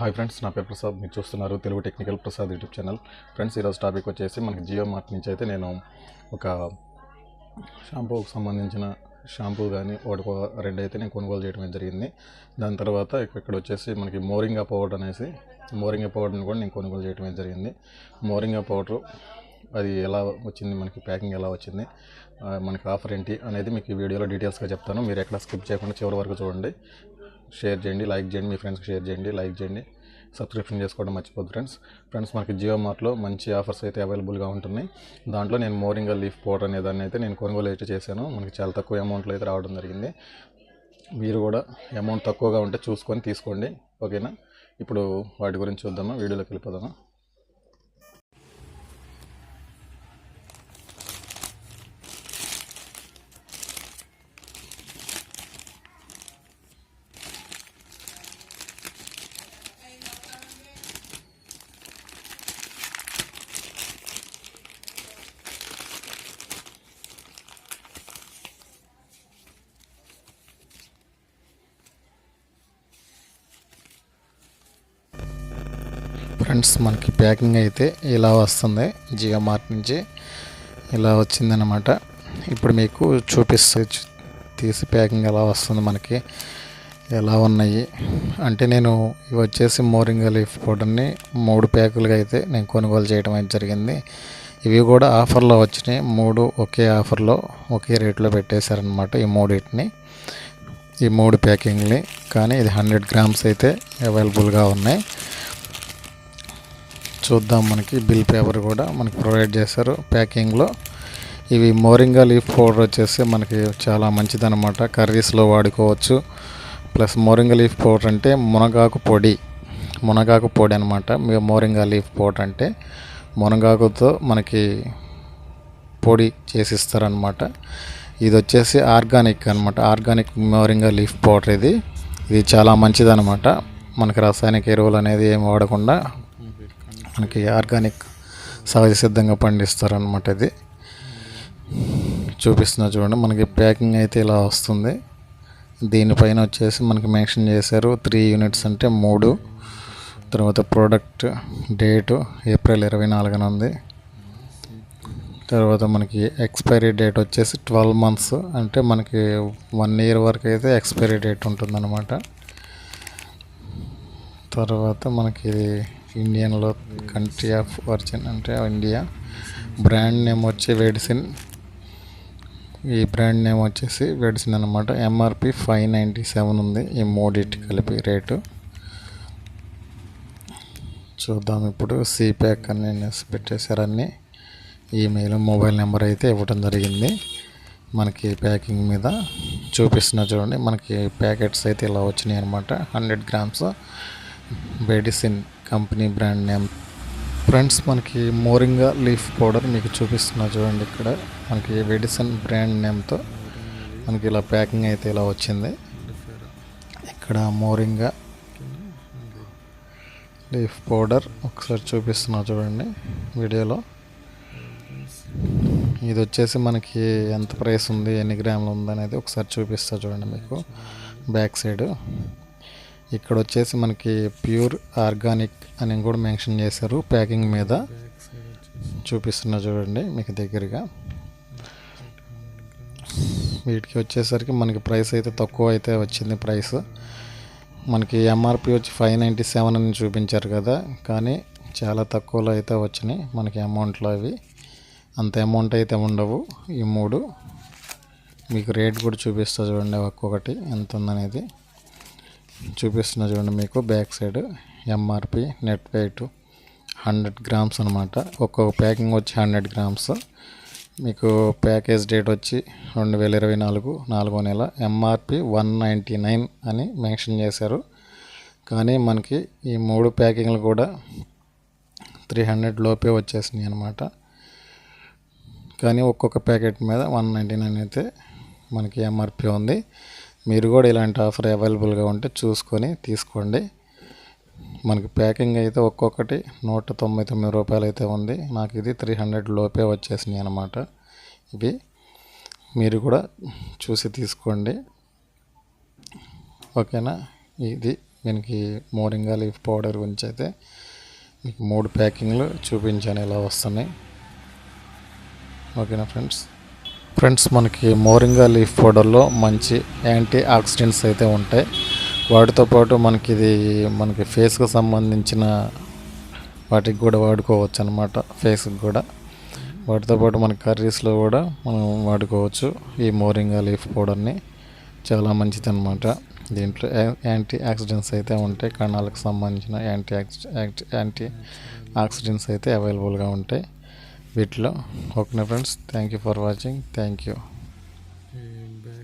Hi friends నా పేరు ప్రసాద్. మీరు చూస్తున్నారు Telugu technical Prasad YouTube channel. Friends ఈరోజు టాపిక్ వచ్చేసి మనకి జియో మార్ట్ నుంచి అయితే నేను ఒక షాంపూకి సంబంధించిన షాంపూ కానీ ఒకటి రెండు అయితే నేను కొనుగోలు చేయడం జరిగింది. దాని తర్వాత ఇక్కడ వచ్చేసి మనకి మోరింగా పౌడర్ అనేసి మోరింగా పౌడర్ని కూడా నేను కొనుగోలు చేయడం జరిగింది. మోరింగా పౌడర్ అది ఎలా వచ్చింది మనకి ప్యాకింగ్ ఎలా వచ్చింది మనకి ఆఫర్ ఏంటి అనేది మీకు ఈ వీడియోలో డీటెయిల్స్గా చెప్తాను. మీరు ఎక్కడ స్కిప్ చేయకుండా చివరి వరకు చూడండి. షేర్ చేయండి లైక్ చేయండి మీ ఫ్రెండ్స్కి షేర్ చేయండి లైక్ చేయండి. సబ్స్క్రిప్షన్ చేసుకోవడం మర్చిపోద్దు ఫ్రెండ్స్. ఫ్రెండ్స్ మనకి జియో మార్ట్లో మంచి ఆఫర్స్ అయితే అవైలబుల్గా ఉంటున్నాయి. దాంట్లో నేను మోరింగా లీఫ్ పౌడర్ అనే దాన్ని అయితే నేను కొనుగోలు అయితే చేశాను. మనకి చాలా తక్కువ అమౌంట్లో అయితే రావడం జరిగింది. మీరు కూడా అమౌంట్ తక్కువగా ఉంటే చూసుకొని తీసుకోండి. ఓకేనా? ఇప్పుడు వాటి గురించి చూద్దామా? వీడియోలోకి వెళ్ళిపోదామా? ఫ్రెండ్స్ మనకి ప్యాకింగ్ అయితే ఇలా వస్తుంది. జియో మార్ట్ నుంచి ఇలా వచ్చిందనమాట ఇప్పుడు మీకు చూపిస్తూ తీసి ప్యాకింగ్ ఎలా వస్తుంది మనకి ఎలా ఉన్నాయి. అంటే నేను ఇవి వచ్చేసి మోరింగ్ లీఫ్ పౌడర్ని మూడు ప్యాకులుగా అయితే నేను కొనుగోలు చేయడం అయితే జరిగింది. ఇవి కూడా ఆఫర్లో వచ్చినాయి. మూడు ఒకే ఆఫర్లో ఒకే రేట్లో పెట్టేశారనమాట ఈ మూడింటిని. ఈ మూడు ప్యాకింగ్ని. కానీ ఇది హండ్రెడ్ గ్రామ్స్ అయితే అవైలబుల్గా ఉన్నాయి. చూద్దాం మనకి. బిల్ పేపర్ కూడా మనకి ప్రొవైడ్ చేశారు ప్యాకింగ్లో ఇవి మోరింగా లీఫ్ పౌడర్ వచ్చేసి మనకి చాలా మంచిదన్నమాట. కర్రీస్లో వాడుకోవచ్చు. ప్లస్ మోరింగా లీఫ్ పౌడర్ అంటే మునగాకు పొడి. మునగాకు పొడి అనమాట మోరింగా లీఫ్ పౌడర్ అంటే మునగాకుతో మనకి పొడి చేసిస్తారనమాట ఇది వచ్చేసి ఆర్గానిక్ అనమాట ఆర్గానిక్ మోరింగా లీఫ్ పౌడర్ ఇది. ఇది చాలా మంచిదనమాట మనకి రసాయనిక ఎరువులు అనేది ఏం వాడకుండా మనకి ఆర్గానిక్ సహజ సిద్ధంగా పండిస్తారనమాట ఇది. చూపిస్తున్నా చూడండి మనకి ప్యాకింగ్ అయితే ఇలా వస్తుంది. దీనిపైన వచ్చేసి మనకి మెన్షన్ చేశారు త్రీ యూనిట్స్ అంటే మూడు తర్వాత ప్రోడక్ట్ డేటు ఏప్రిల్ ఇరవై నాలుగున ఉంది. తర్వాత మనకి ఎక్స్పైరీ డేట్ వచ్చేసి ట్వెల్వ్ మంత్స్ అంటే మనకి వన్ ఇయర్ వరకు అయితే ఎక్స్పైరీ డేట్ ఉంటుందన్నమాట. తర్వాత మనకి ఇండియన్లో కంట్రీ ఆఫ్ ఒరిజిన్ అంటే ఇండియా. బ్రాండ్ నేమ్ వచ్చి వెడిసిన్ ఈ బ్రాండ్ నేమ్ వచ్చేసి వెడిసిన్ అనమాట ఎంఆర్పి ఫైవ్ నైంటీ సెవెన్ ఉంది. ఈ మూడింటి కలిపి రేటు. చూద్దాం ఇప్పుడు సిప్యాక్ అని పెట్టేశారు అన్నీ. ఈమెయిల్ మొబైల్ నెంబర్ అయితే ఇవ్వడం జరిగింది. మనకి ప్యాకింగ్ మీద చూపిస్తున్నా చూడండి. మనకి ప్యాకెట్స్ అయితే ఇలా వచ్చినాయి అనమాట hundred grams medicine company brand name. Friends మనకి మోరింగా లీఫ్ పౌడర్ మీకు చూపిస్తున్నా చూడండి ఇక్కడ. మనకి వెడిసన్ బ్రాండ్ నేమ్తో మనకి ఇలా ప్యాకింగ్ అయితే ఇలా వచ్చింది. ఇక్కడ మోరింగా లీఫ్ పౌడర్ ఒకసారి చూపిస్తున్నా చూడండి వీడియోలో. ఇది వచ్చేసి మనకి ఎంత ప్రైస్ ఉంది ఎన్ని గ్రాములు ఉంది అనేది ఒకసారి చూపిస్తా చూడండి మీకు. Back side. ఇక్కడ వచ్చేసి మనకి ప్యూర్ ఆర్గానిక్ అని కూడా మెన్షన్ చేశారు ప్యాకింగ్ మీద. చూపిస్తున్నా చూడండి మీకు దగ్గరగా. వీటికి వచ్చేసరికి మనకి ప్రైస్ అయితే తక్కువ అయితే వచ్చింది ప్రైస్. మనకి ఎంఆర్పి వచ్చి ఫైవ్ నైంటీ సెవెన్ అని చూపించారు కదా కానీ చాలా తక్కువలో అయితే వచ్చినాయి మనకి అమౌంట్లో అవి. అంత అమౌంట్ అయితే ఉండవు ఈ మూడు. మీకు రేట్ కూడా చూపిస్తా చూడండి ఒక్కొక్కటి ఎంత ఉందనేది. చూపిస్తున్నా చూడండి మీకు. Back side MRP net weight hundred grams అనమాట ఒక్కొక్క ప్యాకింగ్ వచ్చి హండ్రెడ్ గ్రామ్స్ మీకు ప్యాకేజ్ డేట్ వచ్చి రెండు వేల ఇరవై నాలుగు నాలుగో నెల. ఎంఆర్పి వన్ నైంటీ నైన్ అని మెన్షన్ చేశారు. కానీ మనకి ఈ మూడు ప్యాకింగ్లు కూడా త్రీ హండ్రెడ్ లోపే వచ్చేసినాయి అనమాట కానీ ఒక్కొక్క ప్యాకెట్ మీద వన్ నైంటీ నైన్ అయితే మనకి ఎంఆర్పి ఉంది. మీరు కూడా ఇలాంటి ఆఫర్ అవైలబుల్గా ఉంటే చూసుకొని తీసుకోండి. మనకి ప్యాకింగ్ అయితే ఒక్కొక్కటి నూట తొంభై తొమ్మిది రూపాయలు అయితే ఉంది. నాకు ఇది త్రీ హండ్రెడ్ లోపే వచ్చేసినాయి అనమాట ఇవి మీరు కూడా చూసి తీసుకోండి. ఓకేనా? ఇది దీనికి మోరింగా లీఫ్ పౌడర్ గురించి అయితే మీకు మూడు ప్యాకింగ్లు చూపించాను. ఇలా వస్తున్నాయి. ఓకేనా ఫ్రెండ్స్? ఫ్రెండ్స్ మనకి మోరింగా లీఫ్ పౌడర్లో మంచి యాంటీ ఆక్సిడెంట్స్ అయితే ఉంటాయి. వాటితో పాటు మనకి ఇది మనకి ఫేస్కు సంబంధించిన వాటికి కూడా వాడుకోవచ్చు అనమాట ఫేస్కి కూడా. వాటితో పాటు మన కర్రీస్లో కూడా మనం వాడుకోవచ్చు ఈ మోరింగా లీఫ్ పౌడర్ని. చాలా మంచిది అనమాట దీంట్లో యా- యాంటీ ఆక్సిడెంట్స్ అయితే ఉంటాయి. కణాలకు సంబంధించిన యాంటీ ఆక్సి యాంటీ ఆక్సిడెంట్స్ అయితే అవైలబుల్గా ఉంటాయి. వీటిలో. Okay friends thank you for watching. Thank you